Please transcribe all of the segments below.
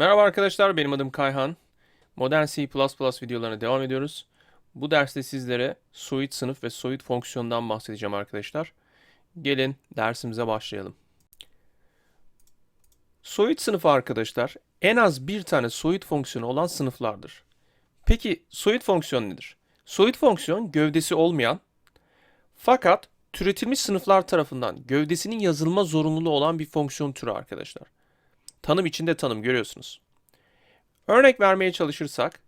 Merhaba arkadaşlar, benim adım Kayhan. Modern C++ videolarına devam ediyoruz. Bu derste sizlere soyut sınıf ve soyut fonksiyondan bahsedeceğim arkadaşlar. Gelin dersimize başlayalım. Soyut sınıfı arkadaşlar, en az bir tane soyut fonksiyonu olan sınıflardır. Peki soyut fonksiyon nedir? Soyut fonksiyon gövdesi olmayan fakat türetilmiş sınıflar tarafından gövdesinin yazılma zorunluluğu olan bir fonksiyon türü arkadaşlar. Tanım içinde tanım görüyorsunuz. Örnek vermeye çalışırsak,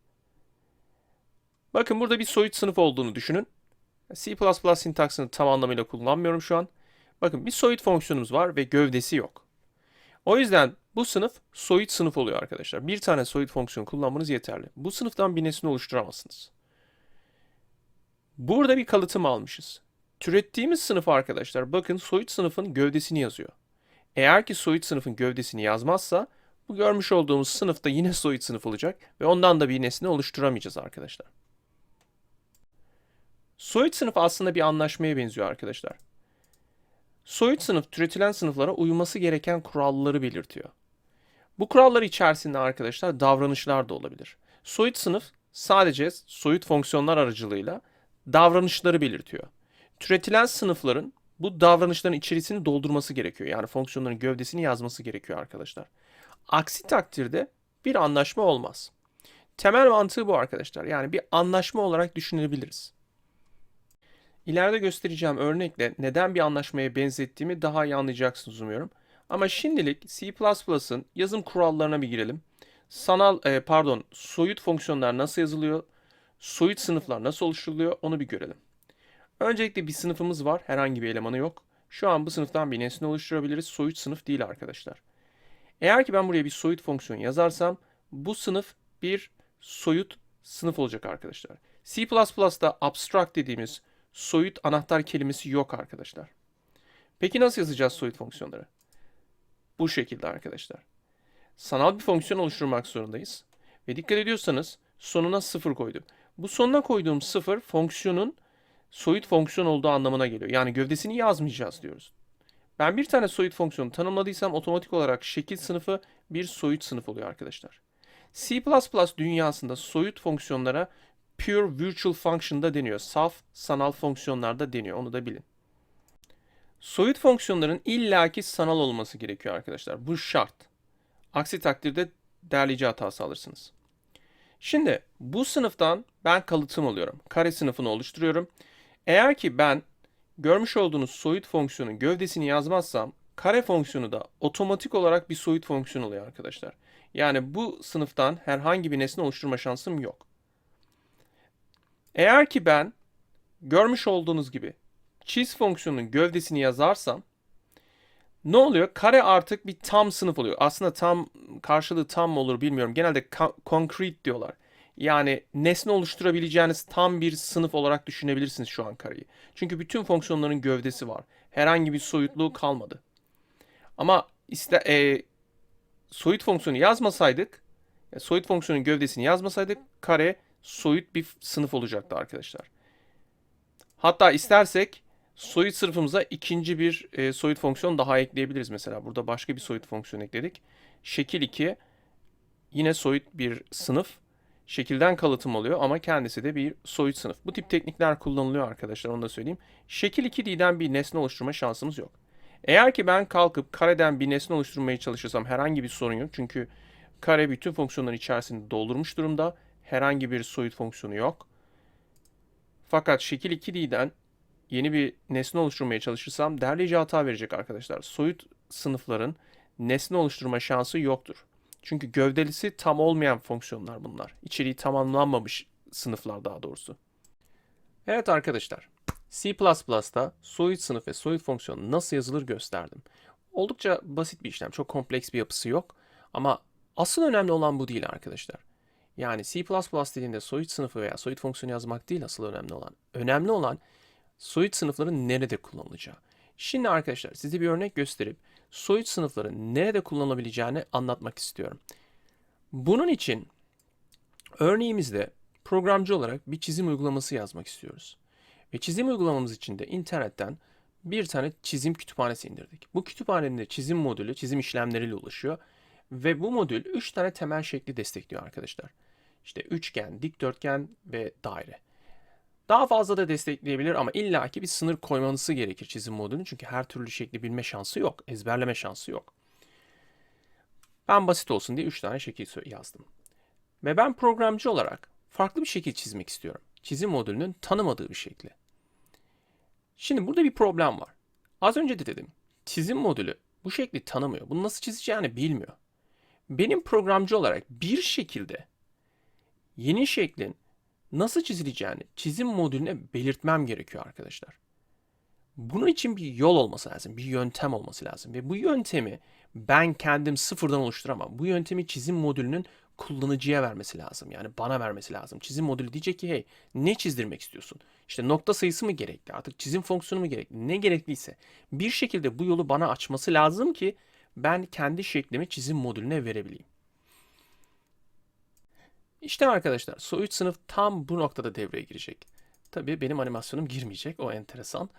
bakın burada bir soyut sınıf olduğunu düşünün. C++ sintaksını tam anlamıyla kullanmıyorum şu an. Bakın bir soyut fonksiyonumuz var ve gövdesi yok. O yüzden bu sınıf soyut sınıf oluyor arkadaşlar. Bir tane soyut fonksiyon kullanmanız yeterli. Bu sınıftan bir nesne oluşturamazsınız. Burada bir kalıtım almışız. Türettiğimiz sınıf arkadaşlar bakın soyut sınıfın gövdesini yazıyor. Eğer ki soyut sınıfın gövdesini yazmazsa bu görmüş olduğumuz sınıfta yine soyut sınıf olacak ve ondan da bir nesne oluşturamayacağız arkadaşlar. Soyut sınıf aslında bir anlaşmaya benziyor arkadaşlar. Soyut sınıf türetilen sınıflara uyması gereken kuralları belirtiyor. Bu kurallar içerisinde arkadaşlar davranışlar da olabilir. Soyut sınıf sadece soyut fonksiyonlar aracılığıyla davranışları belirtiyor. Türetilen sınıfların bu davranışların içerisini doldurması gerekiyor. Yani fonksiyonların gövdesini yazması gerekiyor arkadaşlar. Aksi takdirde bir anlaşma olmaz. Temel mantığı bu arkadaşlar. Yani bir anlaşma olarak düşünebiliriz. İleride göstereceğim örnekle neden bir anlaşmaya benzettiğimi daha iyi anlayacaksınız umuyorum. Ama şimdilik C++'ın yazım kurallarına bir girelim. Sanal e, pardon, soyut fonksiyonlar nasıl yazılıyor? Soyut sınıflar nasıl oluşturuluyor? Onu bir görelim. Öncelikle bir sınıfımız var. Herhangi bir elemanı yok. Şu an bu sınıftan bir nesne oluşturabiliriz. Soyut sınıf değil arkadaşlar. Eğer ki ben buraya bir soyut fonksiyon yazarsam bu sınıf bir soyut sınıf olacak arkadaşlar. C++'da abstract dediğimiz soyut anahtar kelimesi yok arkadaşlar. Peki nasıl yazacağız soyut fonksiyonları? Bu şekilde arkadaşlar. Sanal bir fonksiyon oluşturmak zorundayız. Ve dikkat ediyorsanız sonuna sıfır koydum. Bu sonuna koyduğum sıfır fonksiyonun soyut fonksiyon olduğu anlamına geliyor. Yani gövdesini yazmayacağız diyoruz. Ben bir tane soyut fonksiyonu tanımladıysam otomatik olarak şekil sınıfı bir soyut sınıf oluyor arkadaşlar. C++ dünyasında soyut fonksiyonlara pure virtual function da deniyor. Saf sanal fonksiyonlar da deniyor. Onu da bilin. Soyut fonksiyonların illaki sanal olması gerekiyor arkadaşlar. Bu şart. Aksi takdirde derleyici hatası alırsınız. Şimdi bu sınıftan ben kalıtım alıyorum. Kare sınıfını oluşturuyorum. Eğer ki ben görmüş olduğunuz soyut fonksiyonun gövdesini yazmazsam kare fonksiyonu da otomatik olarak bir soyut fonksiyon oluyor arkadaşlar. Yani bu sınıftan herhangi bir nesne oluşturma şansım yok. Eğer ki ben görmüş olduğunuz gibi çiz fonksiyonunun gövdesini yazarsam ne oluyor? Kare artık bir tam sınıf oluyor. Aslında tam karşılığı tam mı olur bilmiyorum. Genelde concrete diyorlar. Yani nesne oluşturabileceğiniz tam bir sınıf olarak düşünebilirsiniz şu an kareyi. Çünkü bütün fonksiyonların gövdesi var. Herhangi bir soyutluğu kalmadı. Ama iste, e, soyut fonksiyonu yazmasaydık, e, soyut fonksiyonun gövdesini yazmasaydık kare soyut bir sınıf olacaktı arkadaşlar. Hatta istersek soyut sınıfımıza ikinci bir e, soyut fonksiyon daha ekleyebiliriz mesela. Burada başka bir soyut fonksiyon ekledik. Şekil 2 yine soyut bir sınıf şekilden kalıtım oluyor ama kendisi de bir soyut sınıf. Bu tip teknikler kullanılıyor arkadaşlar onu da söyleyeyim. Şekil 2D'den bir nesne oluşturma şansımız yok. Eğer ki ben kalkıp kareden bir nesne oluşturmaya çalışırsam herhangi bir sorun yok. Çünkü kare bütün fonksiyonların içerisinde doldurmuş durumda. Herhangi bir soyut fonksiyonu yok. Fakat şekil 2D'den yeni bir nesne oluşturmaya çalışırsam derleyici hata verecek arkadaşlar. Soyut sınıfların nesne oluşturma şansı yoktur. Çünkü gövdelisi tam olmayan fonksiyonlar bunlar. İçeriği tamamlanmamış sınıflar daha doğrusu. Evet arkadaşlar, C++'da soyut sınıf ve soyut fonksiyon nasıl yazılır gösterdim. Oldukça basit bir işlem, çok kompleks bir yapısı yok. Ama asıl önemli olan bu değil arkadaşlar. Yani C++ dediğinde soyut sınıfı veya soyut fonksiyonu yazmak değil asıl önemli olan. Önemli olan soyut sınıfların nerede kullanılacağı. Şimdi arkadaşlar size bir örnek gösterip soyut sınıfların nerede kullanılabileceğini anlatmak istiyorum. Bunun için örneğimizde programcı olarak bir çizim uygulaması yazmak istiyoruz. Ve çizim uygulamamız için de internetten bir tane çizim kütüphanesi indirdik. Bu kütüphanenin de çizim modülü, çizim işlemleriyle ulaşıyor. Ve bu modül 3 tane temel şekli destekliyor arkadaşlar. İşte üçgen, dikdörtgen ve daire. Daha fazla da destekleyebilir ama illaki bir sınır koymanızı gerekir çizim modülünün. Çünkü her türlü şekli bilme şansı yok. Ezberleme şansı yok. Ben basit olsun diye 3 tane şekil yazdım. Ve ben programcı olarak farklı bir şekil çizmek istiyorum. Çizim modülünün tanımadığı bir şekli. Şimdi burada bir problem var. Az önce de dedim. Çizim modülü bu şekli tanımıyor. Bunu nasıl çizeceğini bilmiyor. Benim programcı olarak bir şekilde yeni şeklin nasıl çizileceğini çizim modülüne belirtmem gerekiyor arkadaşlar. Bunun için bir yol olması lazım, bir yöntem olması lazım ve bu yöntemi ben kendim sıfırdan oluşturamam. Bu yöntemi çizim modülünün kullanıcıya vermesi lazım. Yani bana vermesi lazım. Çizim modülü diyecek ki hey ne çizdirmek istiyorsun? İşte nokta sayısı mı gerekli? Artık çizim fonksiyonu mu gerekli? Ne gerekliyse bir şekilde bu yolu bana açması lazım ki ben kendi şeklimi çizim modülüne verebileyim. İşte arkadaşlar Soyut sınıf tam bu noktada devreye girecek. Tabii benim animasyonum girmeyecek. O enteresan.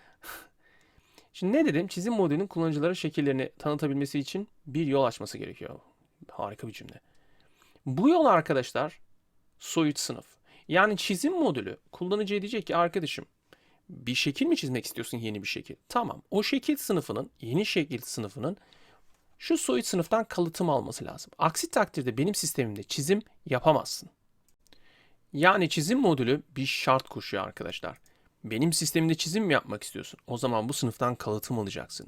Şimdi ne dedim? Çizim modülünün kullanıcılara şekillerini tanıtabilmesi için bir yol açması gerekiyor. Harika bir cümle. Bu yol arkadaşlar soyut sınıf. Yani çizim modülü kullanıcıya diyecek ki arkadaşım bir şekil mi çizmek istiyorsun yeni bir şekil? Tamam. O şekil sınıfının, yeni şekil sınıfının şu soyut sınıftan kalıtım alması lazım. Aksi takdirde benim sistemimde çizim yapamazsın. Yani çizim modülü bir şart koşuyor arkadaşlar. Benim sistemimde çizim mi yapmak istiyorsun? O zaman bu sınıftan kalıtım alacaksın.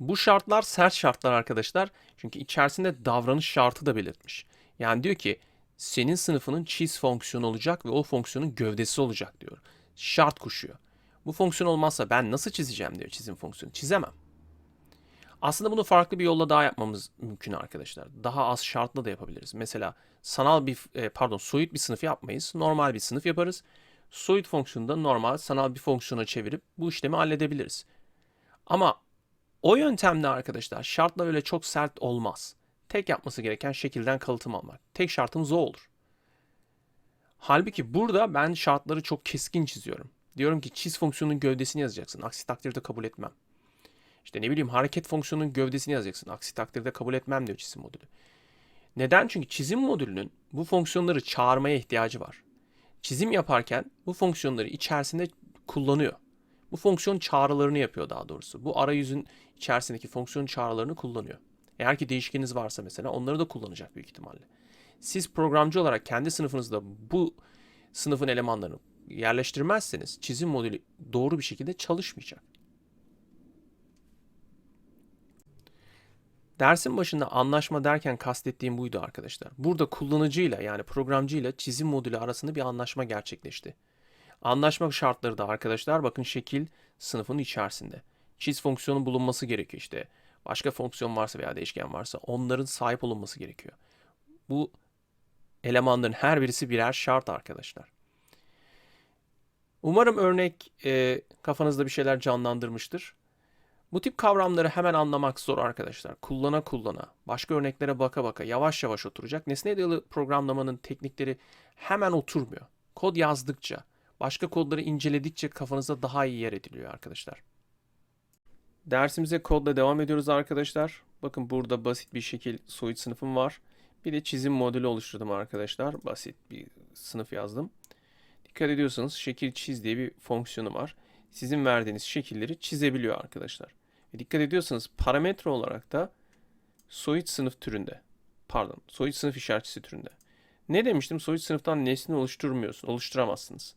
Bu şartlar sert şartlar arkadaşlar. Çünkü içerisinde davranış şartı da belirtmiş. Yani diyor ki senin sınıfının çiz fonksiyonu olacak ve o fonksiyonun gövdesi olacak diyor. Şart koşuyor. Bu fonksiyon olmazsa ben nasıl çizeceğim diyor çizim fonksiyonu. Çizemem. Aslında bunu farklı bir yolla daha yapmamız mümkün arkadaşlar. Daha az şartla da yapabiliriz. Mesela sanal bir e, pardon soyut bir sınıf yapmayız. Normal bir sınıf yaparız. Soyut fonksiyonu da normal sanal bir fonksiyona çevirip bu işlemi halledebiliriz. Ama o yöntemde arkadaşlar şartlar öyle çok sert olmaz. Tek yapması gereken şekilden kalıtım almak. Tek şartımız o olur. Halbuki burada ben şartları çok keskin çiziyorum. Diyorum ki çiz fonksiyonunun gövdesini yazacaksın. Aksi takdirde kabul etmem. İşte ne bileyim hareket fonksiyonunun gövdesini yazacaksın. Aksi takdirde kabul etmem diyor çizim modülü. Neden? Çünkü çizim modülünün bu fonksiyonları çağırmaya ihtiyacı var. Çizim yaparken bu fonksiyonları içerisinde kullanıyor. Bu fonksiyon çağrılarını yapıyor daha doğrusu. Bu arayüzün içerisindeki fonksiyon çağrılarını kullanıyor. Eğer ki değişkeniniz varsa mesela onları da kullanacak büyük ihtimalle. Siz programcı olarak kendi sınıfınızda bu sınıfın elemanlarını yerleştirmezseniz çizim modülü doğru bir şekilde çalışmayacak. Dersin başında anlaşma derken kastettiğim buydu arkadaşlar. Burada kullanıcıyla yani programcıyla çizim modülü arasında bir anlaşma gerçekleşti. Anlaşma şartları da arkadaşlar bakın şekil sınıfının içerisinde. Çiz fonksiyonu bulunması gerekiyor işte. Başka fonksiyon varsa veya değişken varsa onların sahip olunması gerekiyor. Bu elemanların her birisi birer şart arkadaşlar. Umarım örnek e, kafanızda bir şeyler canlandırmıştır. Bu tip kavramları hemen anlamak zor arkadaşlar. Kullana kullana, başka örneklere baka baka yavaş yavaş oturacak. Nesne dayalı programlamanın teknikleri hemen oturmuyor. Kod yazdıkça, başka kodları inceledikçe kafanızda daha iyi yer ediliyor arkadaşlar. Dersimize kodla devam ediyoruz arkadaşlar. Bakın burada basit bir şekil soyut sınıfım var. Bir de çizim modülü oluşturdum arkadaşlar. Basit bir sınıf yazdım. Dikkat ediyorsanız şekil çiz diye bir fonksiyonu var. Sizin verdiğiniz şekilleri çizebiliyor arkadaşlar. Ve dikkat ediyorsanız parametre olarak da soyut sınıf türünde. Pardon, soyut sınıf işaretçisi türünde. Ne demiştim? Soyut sınıftan nesne oluşturmuyorsun, oluşturamazsınız.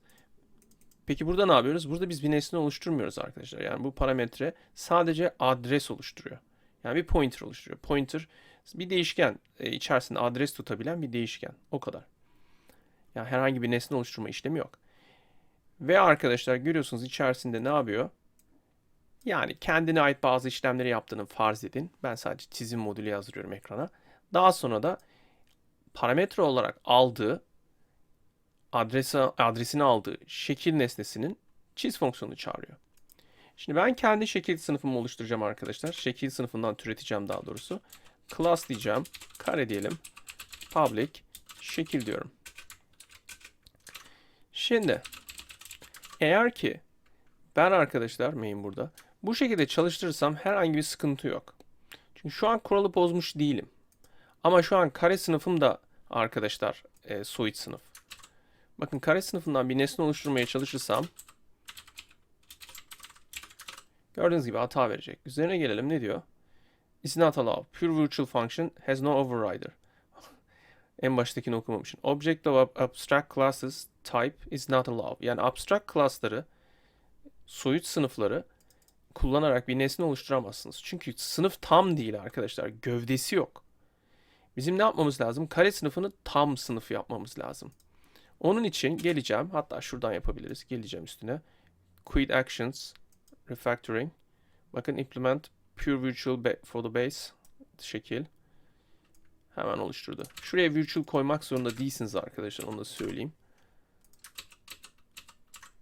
Peki burada ne yapıyoruz? Burada biz bir nesne oluşturmuyoruz arkadaşlar. Yani bu parametre sadece adres oluşturuyor. Yani bir pointer oluşturuyor. Pointer bir değişken e, içerisinde adres tutabilen bir değişken. O kadar. Yani herhangi bir nesne oluşturma işlemi yok. Ve arkadaşlar görüyorsunuz içerisinde ne yapıyor? Yani kendine ait bazı işlemleri yaptığını farz edin. Ben sadece çizim modülü yazdırıyorum ekrana. Daha sonra da parametre olarak aldığı adresi, adresini aldığı şekil nesnesinin çiz fonksiyonunu çağırıyor. Şimdi ben kendi şekil sınıfımı oluşturacağım arkadaşlar. Şekil sınıfından türeteceğim daha doğrusu. Class diyeceğim. Kare diyelim. Public şekil diyorum. Şimdi eğer ki ben arkadaşlar main burada bu şekilde çalıştırırsam herhangi bir sıkıntı yok. Çünkü şu an kuralı bozmuş değilim. Ama şu an kare sınıfım da arkadaşlar e, soyut sınıf. Bakın kare sınıfından bir nesne oluşturmaya çalışırsam gördüğünüz gibi hata verecek. Üzerine gelelim ne diyor? Is not allowed. Pure virtual function has no overrider. en baştakini okumamışım. Object of abstract classes type is not allowed. Yani abstract class'ları soyut sınıfları kullanarak bir nesne oluşturamazsınız. Çünkü sınıf tam değil arkadaşlar. Gövdesi yok. Bizim ne yapmamız lazım? Kare sınıfını tam sınıf yapmamız lazım. Onun için geleceğim. Hatta şuradan yapabiliriz. Geleceğim üstüne. Quit Actions Refactoring. Bakın Implement Pure Virtual for the Base şekil. Hemen oluşturdu. Şuraya virtual koymak zorunda değilsiniz arkadaşlar. Onu da söyleyeyim.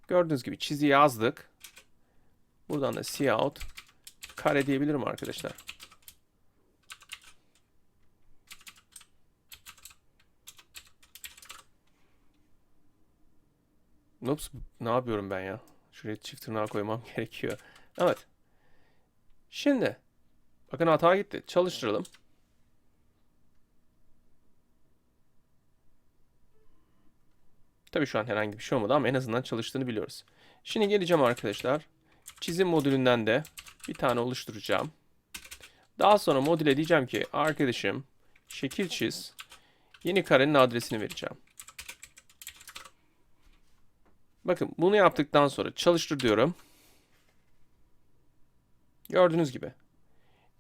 Gördüğünüz gibi çizi yazdık. Buradan da cout kare diyebilirim arkadaşlar. Ups, ne yapıyorum ben ya? Şuraya çift tırnağı koymam gerekiyor. Evet. Şimdi bakın hata gitti. Çalıştıralım. Tabii şu an herhangi bir şey olmadı ama en azından çalıştığını biliyoruz. Şimdi geleceğim arkadaşlar. Çizim modülünden de bir tane oluşturacağım. Daha sonra modüle diyeceğim ki arkadaşım şekil çiz. Yeni karenin adresini vereceğim. Bakın bunu yaptıktan sonra çalıştır diyorum. Gördüğünüz gibi.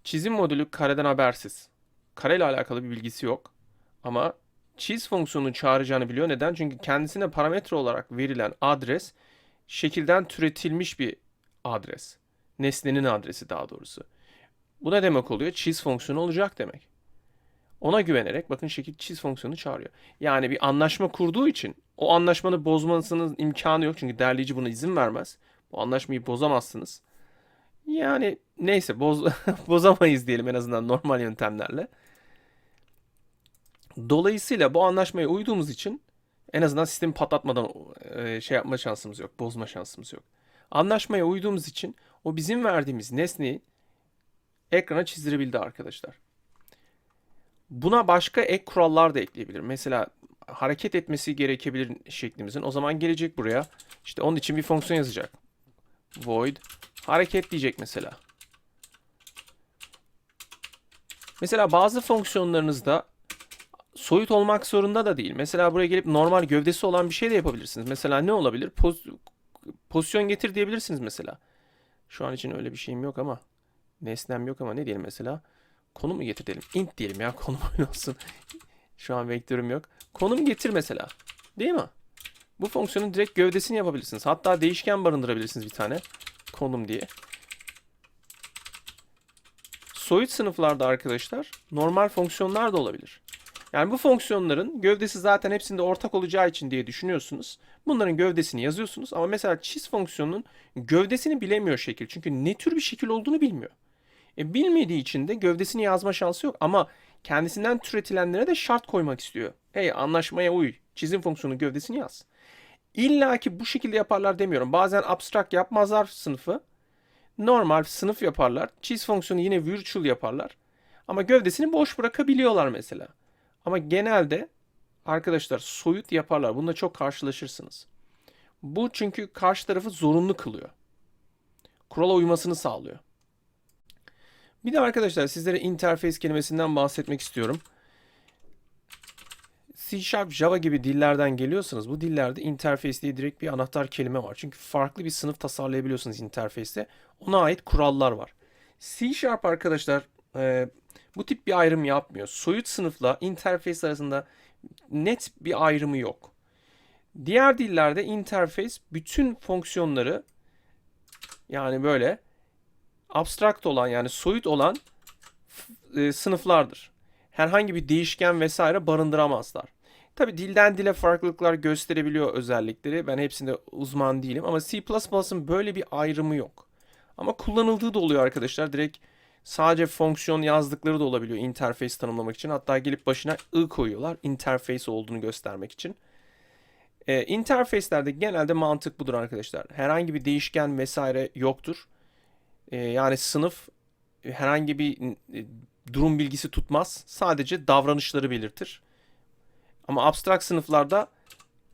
Çizim modülü kareden habersiz. Kare ile alakalı bir bilgisi yok. Ama çiz fonksiyonunu çağıracağını biliyor. Neden? Çünkü kendisine parametre olarak verilen adres şekilden türetilmiş bir adres. Nesnenin adresi daha doğrusu. Bu ne demek oluyor? Çiz fonksiyonu olacak demek. Ona güvenerek bakın şekil çiz fonksiyonu çağırıyor. Yani bir anlaşma kurduğu için o anlaşmanı bozmasının imkanı yok. Çünkü derleyici buna izin vermez. Bu anlaşmayı bozamazsınız. Yani neyse boz bozamayız diyelim en azından normal yöntemlerle. Dolayısıyla bu anlaşmaya uyduğumuz için en azından sistemi patlatmadan e, şey yapma şansımız yok, bozma şansımız yok. Anlaşmaya uyduğumuz için o bizim verdiğimiz nesneyi ekrana çizdirebildi arkadaşlar. Buna başka ek kurallar da ekleyebilir. Mesela hareket etmesi gerekebilir şeklimizin. O zaman gelecek buraya. İşte onun için bir fonksiyon yazacak. Void hareket diyecek mesela. Mesela bazı fonksiyonlarınızda soyut olmak zorunda da değil. Mesela buraya gelip normal gövdesi olan bir şey de yapabilirsiniz. Mesela ne olabilir? Poz pozisyon getir diyebilirsiniz mesela. Şu an için öyle bir şeyim yok ama nesnem yok ama ne diyelim mesela? Konum mu getir diyelim. Int diyelim ya konum olsun. Şu an vektörüm yok. Konum getir mesela. Değil mi? Bu fonksiyonun direkt gövdesini yapabilirsiniz. Hatta değişken barındırabilirsiniz bir tane. Konum diye. Soyut sınıflarda arkadaşlar normal fonksiyonlar da olabilir. Yani bu fonksiyonların gövdesi zaten hepsinde ortak olacağı için diye düşünüyorsunuz. Bunların gövdesini yazıyorsunuz ama mesela çiz fonksiyonunun gövdesini bilemiyor şekil. Çünkü ne tür bir şekil olduğunu bilmiyor. E, bilmediği için de gövdesini yazma şansı yok ama kendisinden türetilenlere de şart koymak istiyor. Hey anlaşmaya uy. Çizim fonksiyonu gövdesini yaz. İlla ki bu şekilde yaparlar demiyorum. Bazen abstract yapmazlar sınıfı. Normal sınıf yaparlar. Çiz fonksiyonu yine virtual yaparlar. Ama gövdesini boş bırakabiliyorlar mesela. Ama genelde arkadaşlar soyut yaparlar. Bununla çok karşılaşırsınız. Bu çünkü karşı tarafı zorunlu kılıyor. Kurala uymasını sağlıyor. Bir de arkadaşlar sizlere interface kelimesinden bahsetmek istiyorum. C Sharp, Java gibi dillerden geliyorsanız bu dillerde interface diye direkt bir anahtar kelime var. Çünkü farklı bir sınıf tasarlayabiliyorsunuz interface'te. Ona ait kurallar var. C Sharp arkadaşlar e, bu tip bir ayrım yapmıyor. Soyut sınıfla interface arasında net bir ayrımı yok. Diğer dillerde interface bütün fonksiyonları yani böyle abstrakt olan yani soyut olan e, sınıflardır. Herhangi bir değişken vesaire barındıramazlar. Tabi dilden dile farklılıklar gösterebiliyor özellikleri. Ben hepsinde uzman değilim ama C++'ın böyle bir ayrımı yok. Ama kullanıldığı da oluyor arkadaşlar. Direkt sadece fonksiyon yazdıkları da olabiliyor interface tanımlamak için. Hatta gelip başına i koyuyorlar interface olduğunu göstermek için. Ee, interface'lerde genelde mantık budur arkadaşlar. Herhangi bir değişken vesaire yoktur. Ee, yani sınıf herhangi bir durum bilgisi tutmaz. Sadece davranışları belirtir. Ama abstrakt sınıflarda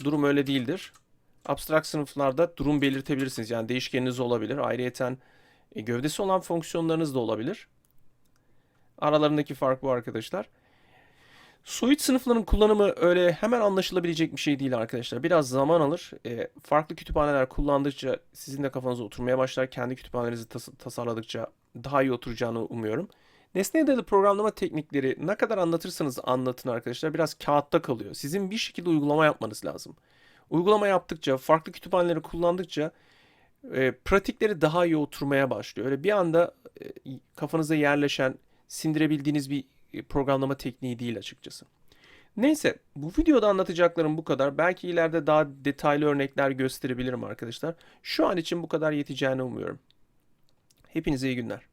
durum öyle değildir. Abstrakt sınıflarda durum belirtebilirsiniz. Yani değişkeniniz olabilir. Ayrıyeten e, gövdesi olan fonksiyonlarınız da olabilir. Aralarındaki fark bu arkadaşlar. Soyut sınıfların kullanımı öyle hemen anlaşılabilecek bir şey değil arkadaşlar. Biraz zaman alır. E, farklı kütüphaneler kullandıkça sizin de kafanıza oturmaya başlar. Kendi kütüphanenizi tas- tasarladıkça daha iyi oturacağını umuyorum. Nesneye dayalı programlama teknikleri ne kadar anlatırsanız anlatın arkadaşlar biraz kağıtta kalıyor. Sizin bir şekilde uygulama yapmanız lazım. Uygulama yaptıkça, farklı kütüphaneleri kullandıkça e, pratikleri daha iyi oturmaya başlıyor. Öyle bir anda e, kafanıza yerleşen, sindirebildiğiniz bir e, programlama tekniği değil açıkçası. Neyse, bu videoda anlatacaklarım bu kadar. Belki ileride daha detaylı örnekler gösterebilirim arkadaşlar. Şu an için bu kadar yeteceğini umuyorum. Hepinize iyi günler.